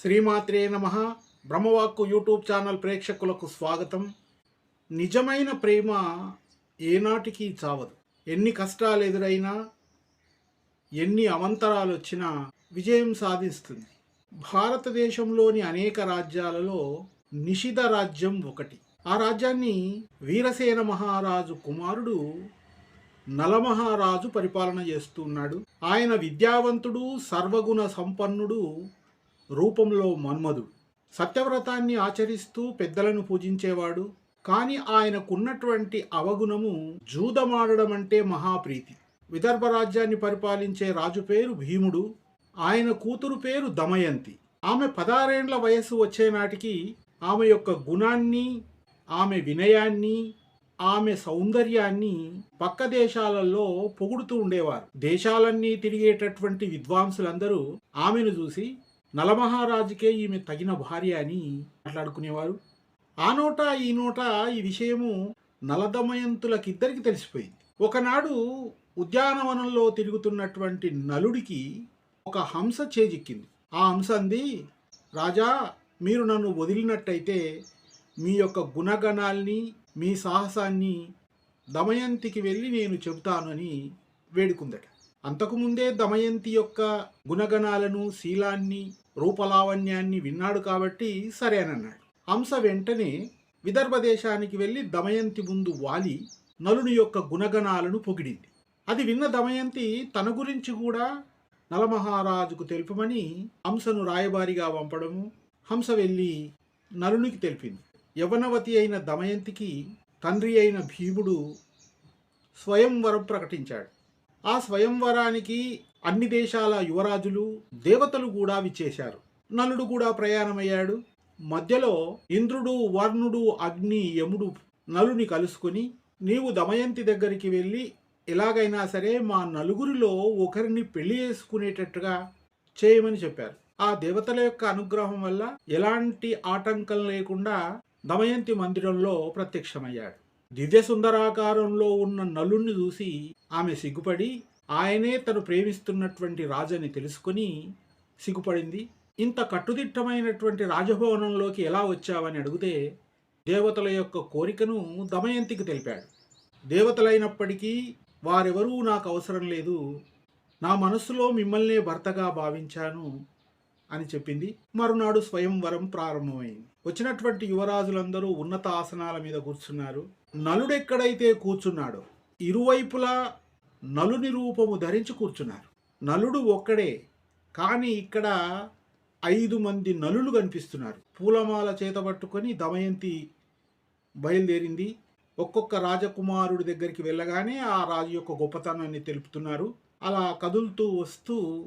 శ్రీమాత్రే నమ. బ్రహ్మవాక్కు YouTube channel ప్రేక్షకులకు స్వాగతం. నిజమైన ప్రేమ ఏనాటికి చావదు. ఎన్ని కష్టాలు ఎదురైనా ఎన్ని అవంతరాలు వచ్చినా విజయం సాధిస్తుంది. భారతదేశంలోని అనేక రాజ్యాలలో నిషిధ రాజ్యం ఒకటి. ఆ రాజ్యాన్ని వీరసేన మహారాజు కుమారుడు నలమహారాజు పరిపాలన చేస్తున్నాడు ఆయన విద్యావంతుడు సర్వగుణ సంపన్నుడు రూపంలో మన్మధుడు. సత్యవ్రతాన్ని ఆచరిస్తూ పెద్దలను పూజించేవాడు. కానీ ఆయనకున్నటువంటి అవగుణము జూదమాడడం అంటే మహాప్రీతి. విదర్భ రాజ్యాన్ని పరిపాలించే రాజు పేరు భీముడు. ఆయన కూతురు పేరు దమయంతి. ఆమె పదారేండ్ల వయస్సు వచ్చే నాటికి ఆమె యొక్క గుణాన్ని ఆమె వినయాన్ని ఆమె సౌందర్యాన్ని పక్క దేశాలలో పొగుడుతూ ఉండేవారు. దేశాలన్నీ తిరిగేటటువంటి విద్వాంసులందరూ ఆమెను చూసి నలమహారాజుకే ఈమె తగిన భార్య అని మాట్లాడుకునేవారు. ఆ నోట ఈ నోట ఈ విషయము నలదమయంతులకిద్దరికి తెలిసిపోయింది. ఒకనాడు ఉద్యానవనంలో తిరుగుతున్నటువంటి నలుడికి ఒక హంస చేజిక్కింది. ఆ హంస అంది రాజా మీరు నన్ను వదిలినట్టయితే మీ యొక్క గుణగణాల్ని మీ సాహసాన్ని దమయంతికి వెళ్ళి నేను చెబుతాను అని వేడుకుందట. అంతకుముందే దమయంతి యొక్క గుణగణాలను శీలాన్ని రూపలావణ్యాన్ని విన్నాడు కాబట్టి సరే అని అన్నాడు. హంస వెంటనే విదర్భ దేశానికి వెళ్ళి దమయంతి ముందు వాలి నలుని యొక్క గుణగణాలను పొగిడింది. అది విన్న దమయంతి తన గురించి కూడా నలమహారాజుకు తెలుపమని హంసను రాయబారిగా పంపడము హంస వెళ్ళి నలునికి తెలిపింది. యవనవతి అయిన దమయంతికి తండ్రి అయిన భీముడు స్వయంవరం ప్రకటించాడు. ఆ స్వయంవరానికి అన్ని దేశాల యువరాజులు దేవతలు కూడా విచ్చేశారు. నలుడు కూడా ప్రయాణమయ్యాడు. మధ్యలో ఇంద్రుడు వర్ణుడు అగ్ని యముడు నలుని కలుసుకొని నీవు దమయంతి దగ్గరికి వెళ్ళి ఎలాగైనా సరే మా నలుగురిలో ఒకరిని పెళ్ళి చేసుకునేటట్టుగా చేయమని చెప్పారు. ఆ దేవతల యొక్క అనుగ్రహం వల్ల ఎలాంటి ఆటంకం లేకుండా దమయంతి మందిరంలో ప్రత్యక్షమయ్యాడు. దివ్యసుందరాకారంలో ఉన్న నలుణ్ణి చూసి ఆమె సిగ్గుపడి ఆయనే తను ప్రేమిస్తున్నటువంటి రాజని తెలుసుకొని సిగ్గుపడింది. ఇంత కట్టుదిట్టమైనటువంటి రాజభవనంలోకి ఎలా వచ్చావని అడిగితే దేవతల యొక్క కోరికను దమయంతికి తెలిపాడు. దేవతలైనప్పటికీ వారెవరూ నాకు అవసరం లేదు నా మనస్సులో మిమ్మల్నే భర్తగా భావించాను అని చెప్పింది. మరునాడు స్వయంవరం ప్రారంభమైంది. వచ్చినటువంటి యువరాజులందరూ ఉన్నత ఆసనాల మీద కూర్చున్నారు. నలుడెక్కడైతే కూర్చున్నాడో ఇరువైపులా నలుని రూపము ధరించి కూర్చున్నారు. నలుడు ఒక్కడే కానీ ఇక్కడ ఐదు మంది నలులు కనిపిస్తున్నారు. పూలమాల చేత పట్టుకొని దమయంతి బయలుదేరింది. ఒక్కొక్క రాజకుమారుడి దగ్గరికి వెళ్ళగానే ఆ రాజు యొక్క గొప్పతనాన్ని తెలుపుతున్నారు. అలా కదులుతూ వస్తూ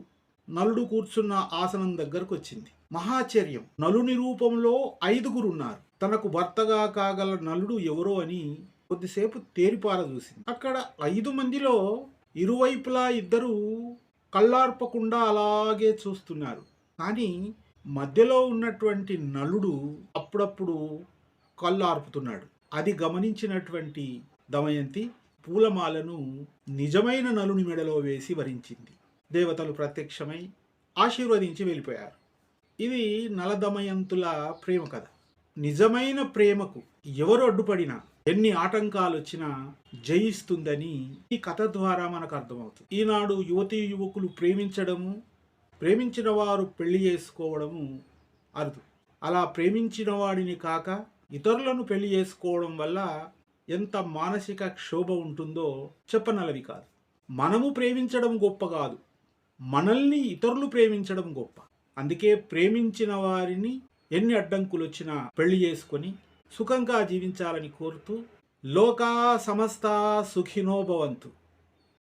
నలుడు కూర్చున్న ఆసనం దగ్గరకు వచ్చింది. మహాచర్యం. నలుని రూపంలో ఐదుగురు ఉన్నారు తనకు భర్తగా కాగల నలుడు ఎవరో అని కొద్దిసేపు తేరిపార చూసింది. అక్కడ ఐదు మందిలో ఇరువైపులా ఇద్దరు కళ్ళార్పకుండా అలాగే చూస్తున్నారు. కానీ మధ్యలో ఉన్నటువంటి నలుడు అప్పుడప్పుడు కళ్ళార్పుతున్నాడు. అది గమనించినటువంటి దమయంతి పూలమాలను నిజమైన నలుని మెడలో వేసి వరించింది. దేవతలు ప్రత్యక్షమై ఆశీర్వదించి వెళ్ళిపోయారు. ఇది నలదమయంతుల ప్రేమ కథ. నిజమైన ప్రేమకు ఎవరు అడ్డుపడినా ఎన్ని ఆటంకాలు వచ్చినా జయిస్తుందని ఈ కథ ద్వారా మనకు అర్థమవుతుంది. ఈనాడు యువతీ యువకులు ప్రేమించడము ప్రేమించిన వారు పెళ్ళి చేసుకోవడము అరుదు. అలా ప్రేమించిన వాడిని కాక ఇతరులను పెళ్ళి చేసుకోవడం వల్ల ఎంత మానసిక క్షోభ ఉంటుందో చెప్పనలవి కాదు. మనము ప్రేమించడం గొప్ప కాదు. మనల్ని ఇతరులు ప్రేమించడం గొప్ప. అందుకే ప్రేమించిన వారిని ఎన్ని అడ్డంకులు వచ్చినా పెళ్ళి చేసుకొని సుఖంగా జీవించాలని కోరుతూ లోకా సమస్త సుఖినో భవంతు.